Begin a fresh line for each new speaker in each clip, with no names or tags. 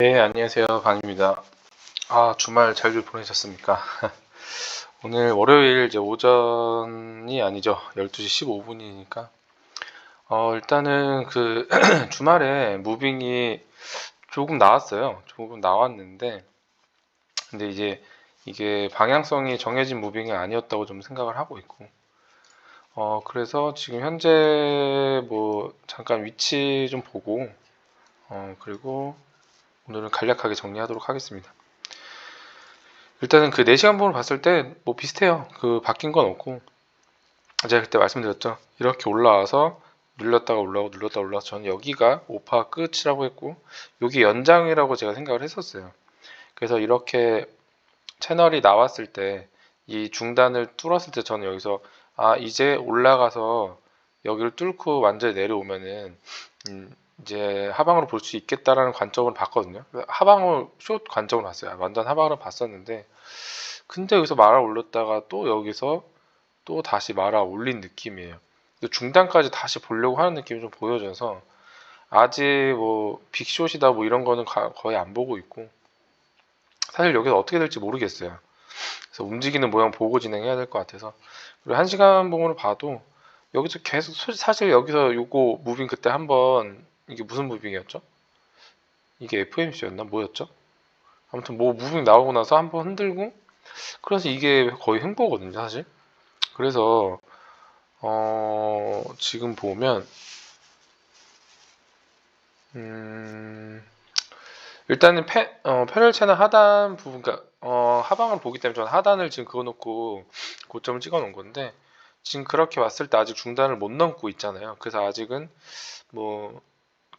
네, 안녕하세요. 방입니다. 아, 주말 잘 보내셨습니까? 오늘 월요일 이제 오전이 아니죠. 12시 15분이니까. 어, 일단은 그 주말에 무빙이 조금 나왔어요. 조금 나왔는데, 근데 이제 이게 방향성이 정해진 무빙이 아니었다고 좀 생각을 하고 있고, 어, 그래서 지금 현재 뭐 잠깐 위치 좀 보고, 어, 그리고 오늘은 간략하게 정리하도록 하겠습니다. 일단은 그 4시간 봉을 봤을 때 뭐 비슷해요. 그 바뀐 건 없고 제가 그때 말씀드렸죠. 이렇게 올라와서 눌렸다가 올라오고 눌렀다가 올라와서 저는 여기가 오파 끝이라고 했고 여기 연장이라고 제가 생각을 했었어요. 그래서 이렇게 채널이 나왔을 때 이 중단을 뚫었을 때 저는 여기서 아 이제 올라가서 여기를 뚫고 완전히 내려오면은 음, 이제 하방으로 볼 수 있겠다라는 관점을 봤거든요. 하방을 숏 관점을 봤어요. 완전 하방으로 봤었는데 근데 여기서 말아 올렸다가 또 여기서 또 다시 말아 올린 느낌이에요. 중단까지 다시 보려고 하는 느낌이 좀 보여져서 아직 뭐 빅숏이다 뭐 이런 거는 거의 안 보고 있고 사실 여기서 어떻게 될지 모르겠어요. 그래서 움직이는 모양 보고 진행해야 될 것 같아서 그리고 한 시간 봉으로 봐도 여기서 계속 사실 여기서 요거 무빙 그때 한번 이게 무슨 무빙이었죠? 이게 FMC였나? 뭐였죠? 아무튼 뭐 무빙 나오고 나서 한번 흔들고 그래서 이게 거의 횡보거든요 사실 그래서 어 지금 보면 음 일단은 패, 어, 패럴 채널 하단 부분 그러니까 어, 하방을 보기 때문에 저는 하단을 지금 그어놓고 고점을 찍어 놓은 건데 지금 그렇게 봤을 때 아직 중단을 못 넘고 있잖아요 그래서 아직은 뭐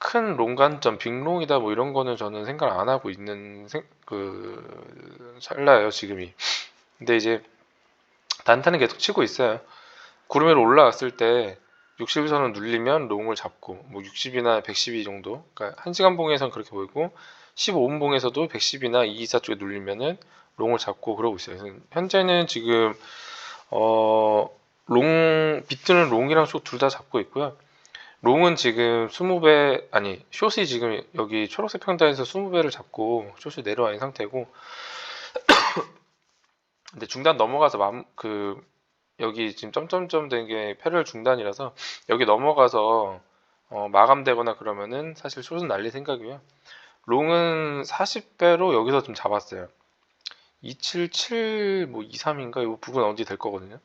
큰 롱관점, 빅롱이다 뭐 이런 거는 저는 생각 안 하고 있는 생, 그 찰나예요 지금이. 근데 이제 단타는 계속 치고 있어요. 구름 위로 올라왔을 때 60선을 눌리면 롱을 잡고 뭐 60이나 112 정도. 그러니까 1시간 봉에서는 그렇게 보이고 15분 봉에서도 110이나 224 쪽에 눌리면은 롱을 잡고 그러고 있어요. 현재는 지금 어 롱 비트는 롱이랑 쇼둘 다 잡고 있고요. 롱은 지금 20배 아니 숏이 지금 여기 초록색 평단에서 20배를 잡고 숏이 내려와 있는 상태고 근데 중단 넘어가서 맘, 그 여기 지금 점점점 된 게 패럴 중단이라서 여기 넘어가서 어, 마감되거나 그러면은 사실 숏은 날릴 생각이고요. 롱은 40배로 여기서 좀 잡았어요. 277 뭐 23인가 이 부분 언제 될 거거든요.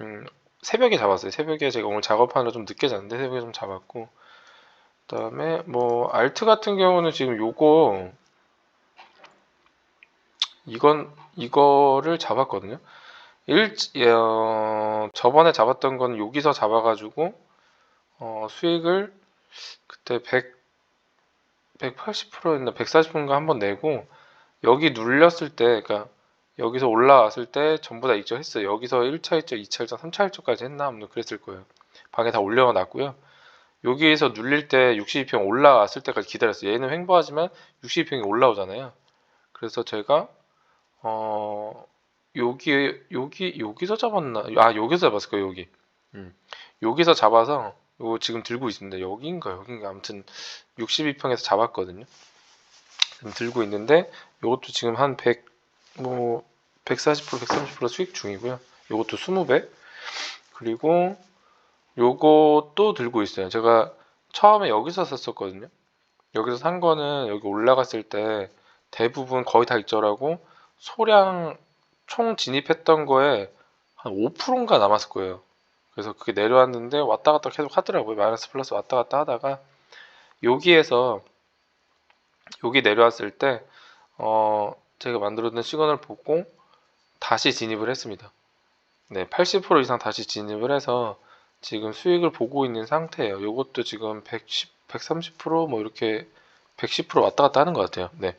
음, 새벽에 잡았어요. 새벽에 제가 오늘 작업하느라 좀 늦게 잤는데 새벽에 좀 잡았고 그다음에 뭐 알트 같은 경우는 지금 요거 이건 이거를 잡았거든요. 일 어, 저번에 잡았던 건 여기서 잡아가지고 어, 수익을 그때 100 180%였나 140%인가 한번 내고 여기 눌렸을 때 그러니까 여기서 올라왔을 때 전부 다 입점했어요. 여기서 1차 입점, 2차 입점, 3차 입점까지 했나? 아무튼 그랬을 거예요. 방에 다 올려놨고요. 여기에서 눌릴 때 62평 올라왔을 때까지 기다렸어요. 얘는 횡보하지만 62평이 올라오잖아요. 그래서 제가 어 여기 여기 여기서 잡았나? 아 여기서 잡았을 거예요. 여기. 음. 여기서 잡아서 이거 지금 들고 있습니다. 여기인가 여기인가 아무튼 62평에서 잡았거든요. 지금 들고 있는데 이것도 지금 한 100, 뭐 140% 130% 수익 중이고요. 요것도 20배. 그리고 요것도 들고 있어요. 제가 처음에 여기서 샀었거든요. 여기서 산 거는 여기 올라갔을 때 대부분 거의 다 익절하고 소량 총 진입했던 거에 한 5%인가 남았을 거예요. 그래서 그게 내려왔는데 왔다 갔다 계속 하더라고요. 마이너스 플러스 왔다 갔다 하다가 여기에서 여기 내려왔을 때 어, 제가 만들어둔 시간을 보고 다시 진입을 했습니다. 네, 80% 이상 다시 진입을 해서 지금 수익을 보고 있는 상태예요. 이것도 지금 110, 130%뭐 이렇게 110% 왔다 갔다 하는 것 같아요. 네.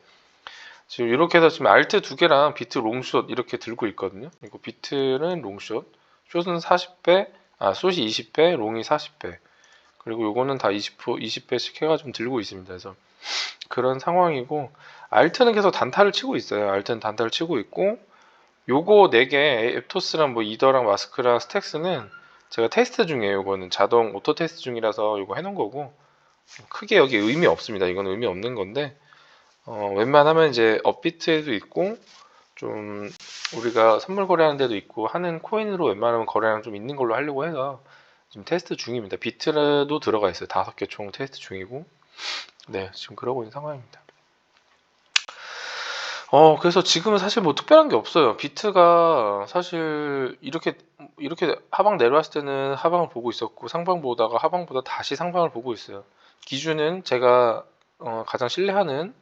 지금 이렇게 해서 지금 알트 두 개랑 비트 롱숏 이렇게 들고 있거든요. 이거 비트는 롱숏, 숏은 40배, 아, 숏이 20배, 롱이 40배. 그리고 요거는 다 20%, 20배씩 해가지고 들고 있습니다. 그래서 그런 상황이고 알트는 계속 단타를 치고 있어요. 알트는 단타를 치고 있고 요거 4개 앱토스랑 뭐 이더랑 마스크랑 스택스는 제가 테스트 중이에요. 이거는 자동 오토 테스트 중이라서 이거 해놓은 거고 크게 여기 의미 없습니다. 이건 의미 없는 건데 어, 웬만하면 이제 업비트에도 있고 좀 우리가 선물 거래하는 데도 있고 하는 코인으로 웬만하면 거래량 좀 있는 걸로 하려고 해서 지금 테스트 중입니다. 비트도 들어가 있어요. 다섯 개 총 테스트 중이고 네 지금 그러고 있는 상황입니다. 어 그래서 지금은 사실 뭐 특별한 게 없어요. 비트가 사실 이렇게 이렇게 하방 내려왔을 때는 하방을 보고 있었고 상방 보다가 하방 보다 다시 상방을 보고 있어요. 기준은 제가 어, 가장 신뢰하는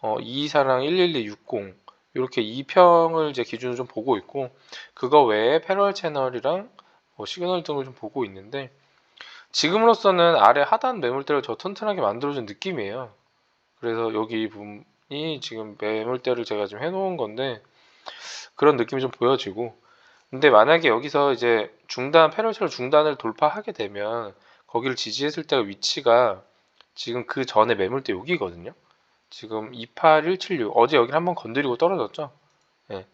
어, 224랑 11260 이렇게 2평을 제 기준으로 좀 보고 있고 그거 외에 패럴 채널이랑 뭐 시그널 등을 좀 보고 있는데 지금으로서는 아래 하단 매물대를 더 튼튼하게 만들어준 느낌이에요. 그래서 여기 이 지금 매물대를 제가 좀 해놓은 건데 그런 느낌이 좀 보여지고 근데 만약에 여기서 이제 중단 패럴체로 중단을 돌파하게 되면 거기를 지지했을 때 위치가 지금 그 전에 매물대 여기거든요. 지금 28176 어제 여기를 한번 건드리고 떨어졌죠. 예.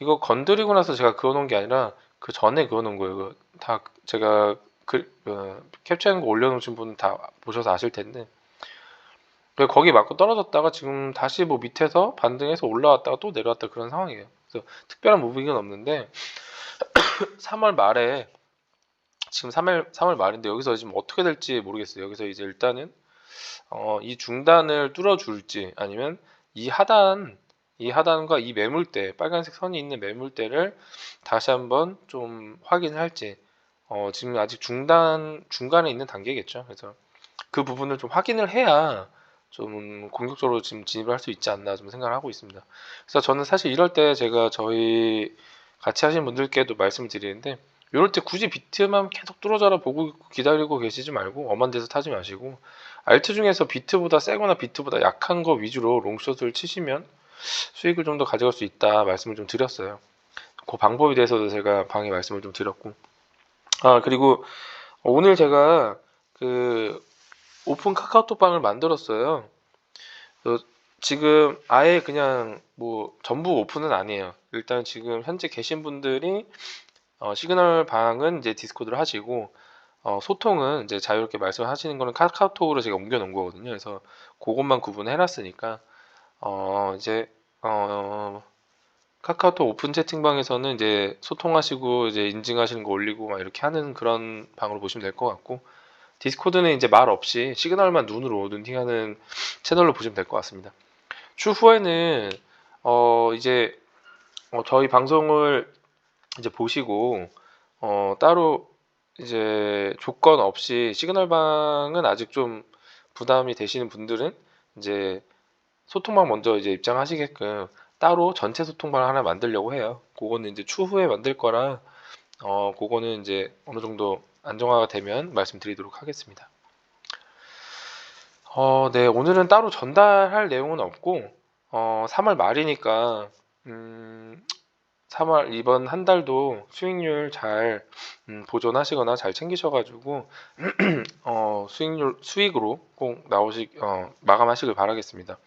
이거 건드리고 나서 제가 그어놓은 게 아니라 그 전에 그어놓은 거예요. 그다 제가 그 어, 캡처한 거 올려놓으신 분 다 보셔서 아실 텐데 거기 맞고 떨어졌다가 지금 다시 뭐 밑에서 반등해서 올라왔다가 또 내려왔다 그런 상황이에요. 그래서 특별한 무빙은 없는데 3월 말에 지금 3월 3월 말인데 여기서 지금 어떻게 될지 모르겠어요. 여기서 이제 일단은 어, 이 중단을 뚫어줄지 아니면 이 하단 이 하단과 이 매물대 빨간색 선이 있는 매물대를 다시 한번 좀 확인할지 어, 지금 아직 중단 중간에 있는 단계겠죠. 그래서 그 부분을 좀 확인을 해야 좀 공격적으로 지금 진입을 할수 있지 않나 좀 생각을 하고 있습니다. 그래서 저는 사실 이럴 때 제가 저희 같이 하신 분들께도 말씀을 드리는데 이럴 때 굳이 비트만 계속 뚫어져라 보고 기다리고 계시지 말고 엄한 데서 타지 마시고 알트 중에서 비트보다 세거나 비트보다 약한 거 위주로 롱숏을 치시면 수익을 좀 더 가져갈 수 있다 말씀을 좀 드렸어요. 그 방법에 대해서도 제가 방에 말씀을 좀 드렸고 아 그리고 오늘 제가 그 오픈 카카오톡방을 만들었어요. 그 지금 아예 그냥 뭐 전부 오픈은 아니에요. 일단 지금 현재 계신 분들이 어, 시그널 방은 이제 디스코드를 하시고 어, 소통은 이제 자유롭게 말씀하시는 거는 카카오톡으로 제가 옮겨 놓은 거거든요. 그래서 그것만 구분해 놨으니까 어, 이제 어, 카카오톡 오픈 채팅방에서는 이제 소통하시고 이제 인증하시는 거 올리고 막 이렇게 하는 그런 방으로 보시면 될 것 같고 디스코드는 이제 말 없이 시그널만 눈으로 눈팅하는 채널로 보시면 될 것 같습니다. 추후에는 어 이제 어 저희 방송을 이제 보시고 어 따로 이제 조건 없이 시그널 방은 아직 좀 부담이 되시는 분들은 이제 소통방 먼저 이제 입장하시게끔 따로 전체 소통방 하나 만들려고 해요. 그거는 이제 추후에 만들 거라 어 그거는 이제 어느 정도 안정화가 되면 말씀드리도록 하겠습니다. 어, 네, 오늘은 따로 전달할 내용은 없고 어, 3월 말이니까 음, 3월 이번 한 달도 수익률 잘 음, 보존하시거나 잘 챙기셔가지고 어, 수익률 수익으로 꼭 나오시 어, 마감하시길 바라겠습니다.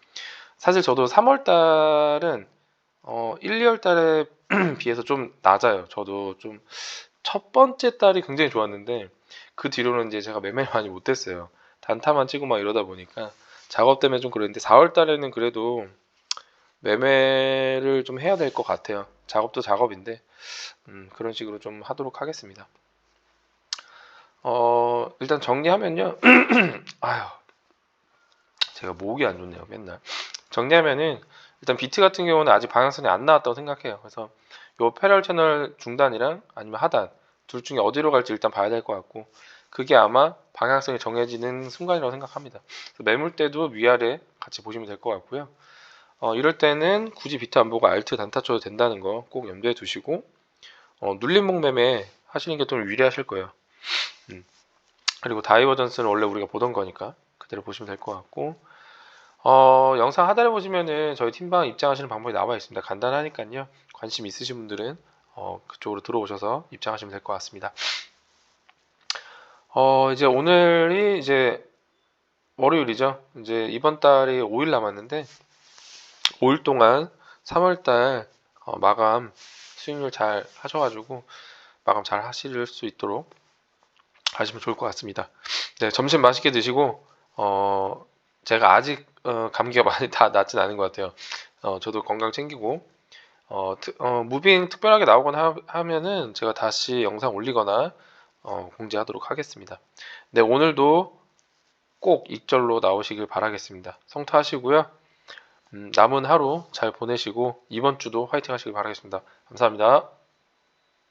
사실 저도 3월 달은 어, 1, 2월 달에 비해서 좀 낮아요. 저도 좀 첫 번째 달이 굉장히 좋았는데 그 뒤로는 이제 제가 매매를 많이 못했어요. 단타만 치고 막 이러다 보니까 작업 때문에 좀 그랬는데 4월 달에는 그래도 매매를 좀 해야 될 것 같아요. 작업도 작업인데 음, 그런 식으로 좀 하도록 하겠습니다. 어, 일단 정리하면요. 아휴, 제가 목이 안 좋네요, 맨날. 정리하면은 일단 비트 같은 경우는 아직 방향성이 안 나왔다고 생각해요. 그래서 요 패럴 채널 중단이랑 아니면 하단 둘 중에 어디로 갈지 일단 봐야 될 것 같고 그게 아마 방향성이 정해지는 순간이라고 생각합니다. 매물대도 위아래 같이 보시면 될 것 같고요. 어, 이럴 때는 굳이 비트 안 보고 알트 단타 쳐도 된다는 거 꼭 염두에 두시고 어, 눌림목 매매 하시는 게 좀 유리하실 거예요. 음. 그리고 다이버전스는 원래 우리가 보던 거니까 그대로 보시면 될 것 같고 어, 영상 하단에 보시면은 저희 팀방 입장하시는 방법이 나와 있습니다. 간단하니까요. 관심 있으신 분들은 어, 그쪽으로 들어오셔서 입장하시면 될 것 같습니다. 어, 이제 오늘이 이제 월요일이죠. 이제 이번 달이 5일 남았는데 5일 동안 3월 달 어, 마감 수익률 잘 하셔가지고 마감 잘 하실 수 있도록 하시면 좋을 것 같습니다. 네, 점심 맛있게 드시고 어, 제가 아직 어, 감기가 많이 다 낫진 않은 것 같아요. 어, 저도 건강 챙기고 어, 트, 어, 무빙 특별하게 나오거나 하, 면은 제가 다시 영상 올리거나 어, 공지하도록 하겠습니다. 네, 오늘도 꼭 익절로 나오시길 바라겠습니다. 성타하시고요. 음, 남은 하루 잘 보내시고 이번 주도 화이팅 하시길 바라겠습니다. 감사합니다.